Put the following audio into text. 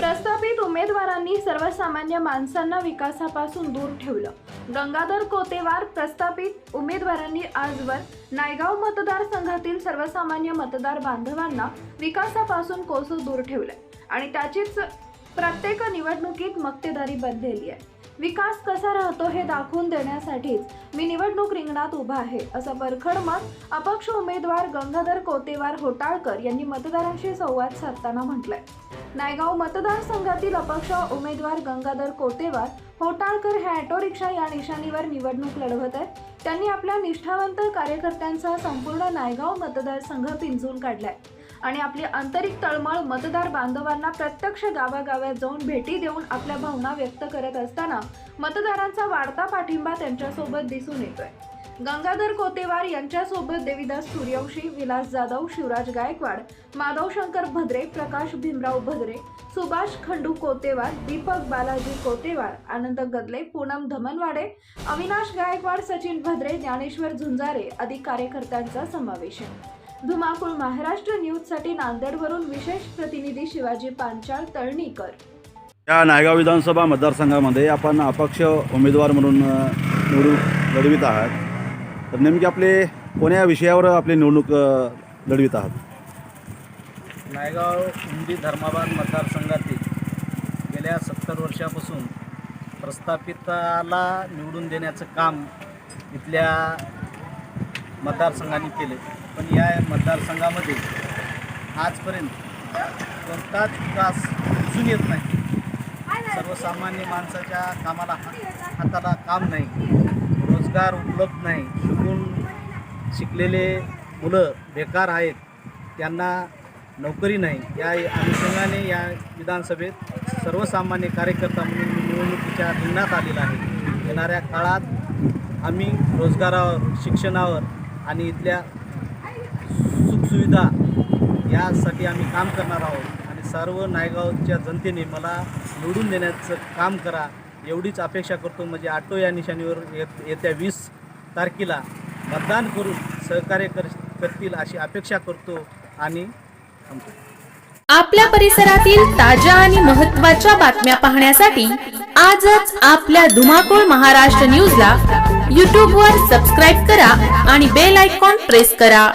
प्रस्थापित उमेदवारांनी सर्वसामान्य माणसांना विकासापासून दूर ठेवलं. गंगाधर कोतेवार प्रस्थापित उमेदवारांनी आजवर नायगाव मतदारसंघातील सर्वसामान्य मतदार बांधवांना विकासापासून कोसं दूर ठेवलंय आणि त्याचीच प्रत्येक निवडणुकीत मक्तेदारी बनलेली आहे. विकास कसा राहतो हे दाखवून देण्यासाठीच मी निवडणूक रिंगणात उभा आहे असं परखड मत अपक्ष उमेदवार गंगाधर कोतेवार होटाळकर यांनी मतदारांशी संवाद साधताना म्हटलंय. नायगाव मतदारसंघातील अपक्ष उमेदवार गंगाधर कोतेवार होटाळकर हे ऑटो रिक्षा या निशाणीवर निवडणूक लढवत आहेत. त्यांनी आपल्या निष्ठावंत कार्यकर्त्यांचा संपूर्ण नायगाव मतदारसंघ पिंजून काढलाय. आणि आपली आंतरिक तळमळ मतदार बांधवांना प्रत्यक्ष गावागावात जाऊन भेटी देऊन आपल्या भावना व्यक्त करत असताना मतदारांचा वाढता पाठिंबा त्यांच्यासोबत दिसून येतोय. गंगाधर कोतेवार यांच्यासोबत देविदास सूर्यवंशी विलास जाधव शिवराज गायकवाड माधव शंकर भद्रे प्रकाश भीमराव भद्रे सुभाष खंडू कोतेवार दीपक बालाजी कोतेवार आनंद गदले पूनम धमनवाडे अविनाश गायकवाड सचिन भद्रे ज्ञानेश्वर झुंजारे आदी कार्यकर्त्यांचा समावेश आहे. धुमाकूळ महाराष्ट्र न्यूजसाठी नांदेडवरून विशेष प्रतिनिधी शिवाजी पांचाळ तळणीकर. या नायगाव विधानसभा मतदारसंघामध्ये आपण अपक्ष उमेदवार म्हणून निवडून निवडणूक लढवित आहात. तर नेमके आपले कोण्या विषयावर आपली निवडणूक लढवित आहात? नायगाव हिंदी धर्माबाद मतदारसंघातील गेल्या सत्तर वर्षापासून प्रस्थापिताला निवडून देण्याचं काम इथल्या मतदारसंघाने केले. पण या मतदारसंघामध्ये आजपर्यंत कोणताच विकास दिसून येत नाही. सर्वसामान्य माणसाच्या कामाला हाताला काम नाही. रोजगार उपलब्ध नाही. शिकून शिकलेले मुलं बेकार आहेत. त्यांना नोकरी नाही. या अनुषंगाने या विधानसभेत सर्वसामान्य कार्यकर्ता म्हणून निवडणुकीच्या रिंगणात आलेला आहे. येणाऱ्या काळात आम्ही रोजगारावर शिक्षणावर आणि इथल्या सुखसुविधा यासाठी आम्ही काम करणार आहोत. आणि सर्व नायगावच्या जनतेने मला निवडून देण्याचं काम करा. एवढीच अपेक्षा करतो. म्हणजे आटो या निशाणीवर येत येत्या वीस तारखेला मतदान करून सहकार्य कर करतील अशी अपेक्षा करतो आणि आपल्या परिसरातील ताज्या आणि महत्त्वाच्या बातम्या पाहण्यासाठी आजच आपल्या धुमाकूळ महाराष्ट्र न्यूजला यूट्यूबवर सबस्क्राईब करा आणि बेल आयकॉन प्रेस करा.